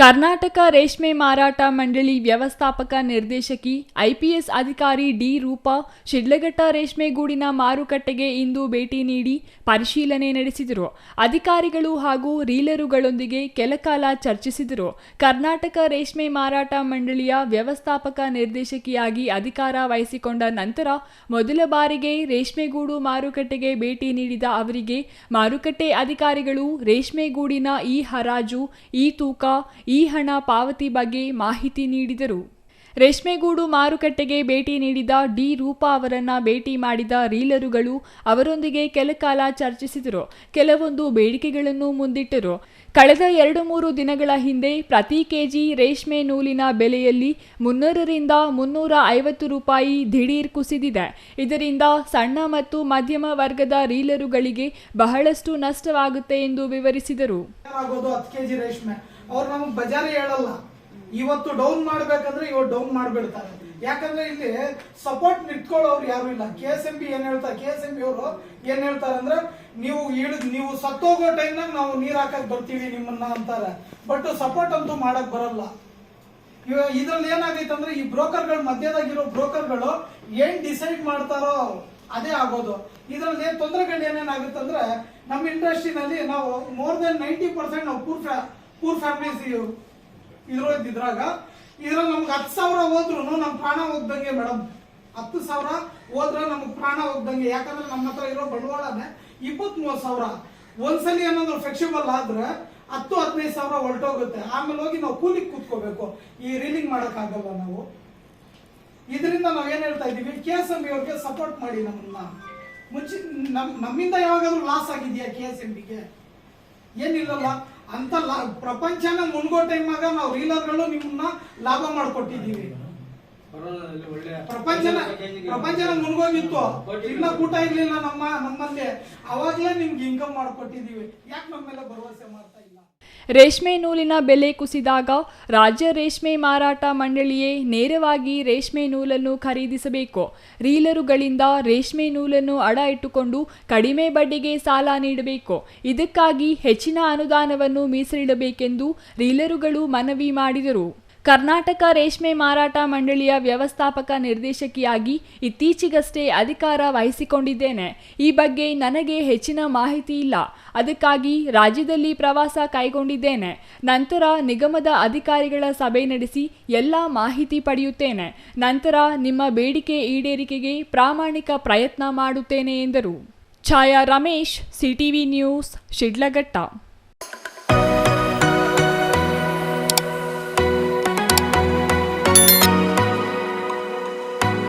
ಕರ್ನಾಟಕ ರೇಷ್ಮೆ ಮಾರಾಟ ಮಂಡಳಿ ವ್ಯವಸ್ಥಾಪಕ ನಿರ್ದೇಶಕಿ, ಐಪಿಎಸ್ ಅಧಿಕಾರಿ ಡಿ ರೂಪಾ, ಶಿಡ್ಲಘಟ್ಟ ರೇಷ್ಮೆಗೂಡಿನ ಮಾರುಕಟ್ಟೆಗೆ ಇಂದು ಭೇಟಿ ನೀಡಿ ಪರಿಶೀಲನೆ ನಡೆಸಿದರು. ಅಧಿಕಾರಿಗಳು ಹಾಗೂ ರೀಲರುಗಳೊಂದಿಗೆ ಕೆಲಕಾಲ ಚರ್ಚಿಸಿದರು. ಕರ್ನಾಟಕ ರೇಷ್ಮೆ ಮಾರಾಟ ಮಂಡಳಿಯ ವ್ಯವಸ್ಥಾಪಕ ನಿರ್ದೇಶಕಿಯಾಗಿ ಅಧಿಕಾರ ವಹಿಸಿಕೊಂಡ ನಂತರ ಮೊದಲ ಬಾರಿಗೆ ರೇಷ್ಮೆಗೂಡು ಮಾರುಕಟ್ಟೆಗೆ ಭೇಟಿ ನೀಡಿದ ಅವರಿಗೆ ಮಾರುಕಟ್ಟೆ ಅಧಿಕಾರಿಗಳು ರೇಷ್ಮೆಗೂಡಿನ ಈ ಹರಾಜು, ಈ ತೂಕ ಈ ಹಣ ಪಾವತಿ ಬಗ್ಗೆ ಮಾಹಿತಿ ನೀಡಿದರು. ರೇಷ್ಮೆಗೂಡು ಮಾರುಕಟ್ಟೆಗೆ ಭೇಟಿ ನೀಡಿದ ಡಿ ರೂಪಾ ಅವರನ್ನ ಭೇಟಿ ಮಾಡಿದ ರೀಲರುಗಳು ಅವರೊಂದಿಗೆ ಕೆಲಕಾಲ ಚರ್ಚಿಸಿದರು. ಕೆಲವೊಂದು ಬೇಡಿಕೆಗಳನ್ನು ಮುಂದಿಟ್ಟರು. ಕಳೆದ ಎರಡು ಮೂರು ದಿನಗಳ ಹಿಂದೆ ಪ್ರತಿ ಕೆಜಿ ರೇಷ್ಮೆ ನೂಲಿನ ಬೆಲೆಯಲ್ಲಿ ಮುನ್ನೂರರಿಂದ ಮುನ್ನೂರ ಐವತ್ತು ರೂಪಾಯಿ ದಿಢೀರ್ ಕುಸಿದಿದೆ. ಇದರಿಂದ ಸಣ್ಣ ಮತ್ತು ಮಧ್ಯಮ ವರ್ಗದ ರೀಲರುಗಳಿಗೆ ಬಹಳಷ್ಟು ನಷ್ಟವಾಗುತ್ತೆ ಎಂದು ವಿವರಿಸಿದರು. ಇವತ್ತು ಡೌನ್ ಮಾಡ್ಬೇಕಂದ್ರೆ ಇವತ್ತು ಡೌನ್ ಮಾಡ್ಬಿಡ್ತಾರೆ. ಯಾಕಂದ್ರೆ ಇಲ್ಲಿ ಸಪೋರ್ಟ್ ನಿಟ್ಕೊಳ್ಳೋರು ಯಾರು ಇಲ್ಲ. ಕೆ ಎಸ್ ಎಂ ಬಿ ಏನ್ ಹೇಳ್ತಾರೆ? ಕೆ ಎಸ್ ಎಂ ಬಿ ಅವರು ಏನ್ ಹೇಳ್ತಾರೆ ಅಂದ್ರೆ, ನೀವು ಇಳಿದ್ ನೀವು ಸತ್ತೋಗೋ ಟೈಮ್ನಾಗ ನಾವು ನೀರ್ ಹಾಕಕ್ ಬರ್ತೀವಿ ನಿಮ್ಮನ್ನ ಅಂತಾರೆ. ಬಟ್ ಸಪೋರ್ಟ್ ಅಂತೂ ಮಾಡಕ್ ಬರಲ್ಲ. ಇದ್ರಲ್ಲಿ ಏನಾಗೈತೆ ಅಂದ್ರೆ, ಈ ಬ್ರೋಕರ್ಗಳು ಮಧ್ಯದಾಗಿರೋ ಬ್ರೋಕರ್ಗಳು ಏನ್ ಡಿಸೈಡ್ ಮಾಡ್ತಾರೋ ಅದೇ ಆಗೋದು. ಇದ್ರಲ್ಲಿ ಏನ್ ತೊಂದರೆಗಳು ಏನೇನಾಗುತ್ತೆ ಅಂದ್ರೆ, ನಮ್ಮ ಇಂಡಸ್ಟ್ರಿನಲ್ಲಿ ನಾವು ಮೋರ್ ದೆನ್ ನೈಂಟಿ ಪರ್ಸೆಂಟ್ ನಾವು ಪೂರ್ ಪೂರ್ ಫ್ಯಾಮಿಲೀಸ್ ಇದ್ರ ಇದ್ರಾಗ ಇದ್ರಲ್ಲಿ ನಮ್ಗೆ ಹತ್ತು ಸಾವಿರ ಹೋದ್ರು ನಮ್ ಪ್ರಾಣ ಹೋಗ್ದಂಗೆ ಮೇಡಮ್. ಹತ್ತು ಸಾವಿರ ಹೋದ್ರೆ ನಮ್ಗೆ ಪ್ರಾಣ ಹೋಗ್ದಂಗೆ. ಯಾಕಂದ್ರೆ ನಮ್ಮ ಹತ್ರ ಇರೋ ಬಂಡವಾಳನೇ ಇಪ್ಪತ್ತ್ ಮೂವತ್ತು ಸಾವಿರ. ಒಂದ್ಸಲಿ ಏನಾದ್ರು ಫ್ಲೆಕ್ಸಿಬಲ್ ಆದ್ರೆ ಹತ್ತು, ಹದಿನೈದು ಸಾವಿರ ಹೊರಟೋಗುತ್ತೆ. ಆಮೇಲೆ ಹೋಗಿ ನಾವು ಕೂಲಿಗೆ ಕೂತ್ಕೋಬೇಕು. ಈ ರೀಲಿಂಗ್ ಆಗಲ್ಲ ನಾವು? ಇದರಿಂದ ನಾವ್ ಏನ್ ಹೇಳ್ತಾ ಇದೀವಿ ಕೆ ಎಸ್ ಎಂ ಬಿ ಅವ್ರಿಗೆ ಸಪೋರ್ಟ್ ಮಾಡಿ ನಮ್ಮನ್ನ ಮುಂಚೆ ನಮ್ ನಮ್ಮಿಂದ ಯಾವಾಗಾದ್ರೂ ಲಾಸ್ ಆಗಿದೆಯಾ ಕೆ ಎಸ್ ಎಂ ಬಿಗೆ ಏನಿಲ್ಲಲ್ಲ. ಅಂತ ಲಾ- ಪ್ರಪಂಚನ ಮುನ್ಗೋ ಟೈಮಾಗ ನಾವು ರೀಲರ್ಗಳು ನಿಮ್ಮನ್ನ ಲಾಭ ಮಾಡಿಕೊಟ್ಟಿದ್ದೀವಿ. ಪ್ರಪಂಚನ ಪ್ರಪಂಚನ ಮುನ್ಗೋಗಿತ್ತು. ಇನ್ನ ಕೂಟ ಇರ್ಲಿಲ್ಲ ನಮ್ಮ ನಮ್ಮಲ್ಲಿ. ಅವಾಗಲೇ ನಿಮ್ಗೆ ಇನ್ಕಮ್ ಮಾಡ್ಕೊಟ್ಟಿದೀವಿ ಯಾಕೆ ನಮ್ಮ ಮೇಲೆ ಭರವಸೆ ಮಾಡ್ತಾ ಇಲ್ಲ? ರೇಷ್ಮೆ ನೂಲಿನ ಬೆಲೆ ಕುಸಿದಾಗ ರಾಜ್ಯ ರೇಷ್ಮೆ ಮಾರಾಟ ಮಂಡಳಿಯೇ ನೇರವಾಗಿ ರೇಷ್ಮೆ ನೂಲನ್ನು ಖರೀದಿಸಬೇಕು. ರೀಲರುಗಳಿಂದ ರೇಷ್ಮೆ ನೂಲನ್ನು ಅಡ ಇಟ್ಟುಕೊಂಡು ಕಡಿಮೆ ಬಡ್ಡಿಗೆ ಸಾಲ ನೀಡಬೇಕು. ಇದಕ್ಕಾಗಿ ಹೆಚ್ಚಿನ ಅನುದಾನವನ್ನು ಮೀಸಲಿಡಬೇಕೆಂದು ರೀಲರುಗಳು ಮನವಿ ಮಾಡಿದರು. ಕರ್ನಾಟಕ ರೇಷ್ಮೆ ಮಾರಾಟ ಮಂಡಳಿಯ ವ್ಯವಸ್ಥಾಪಕ ನಿರ್ದೇಶಕಿಯಾಗಿ ಇತ್ತೀಚೆಗಷ್ಟೇ ಅಧಿಕಾರ ವಹಿಸಿಕೊಂಡಿದ್ದೇನೆ. ಈ ಬಗ್ಗೆ ನನಗೆ ಹೆಚ್ಚಿನ ಮಾಹಿತಿ ಇಲ್ಲ. ಅದಕ್ಕಾಗಿ ರಾಜ್ಯದಲ್ಲಿ ಪ್ರವಾಸ ಕೈಗೊಂಡಿದ್ದೇನೆ. ನಂತರ ನಿಗಮದ ಅಧಿಕಾರಿಗಳ ಸಭೆ ನಡೆಸಿ ಎಲ್ಲ ಮಾಹಿತಿ ಪಡೆಯುತ್ತೇನೆ. ನಂತರ ನಿಮ್ಮ ಬೇಡಿಕೆ ಈಡೇರಿಕೆಗೆ ಪ್ರಾಮಾಣಿಕ ಪ್ರಯತ್ನ ಮಾಡುತ್ತೇನೆ ಎಂದರು. Chhaya Ramesh, CTV news, Shidlaghatta.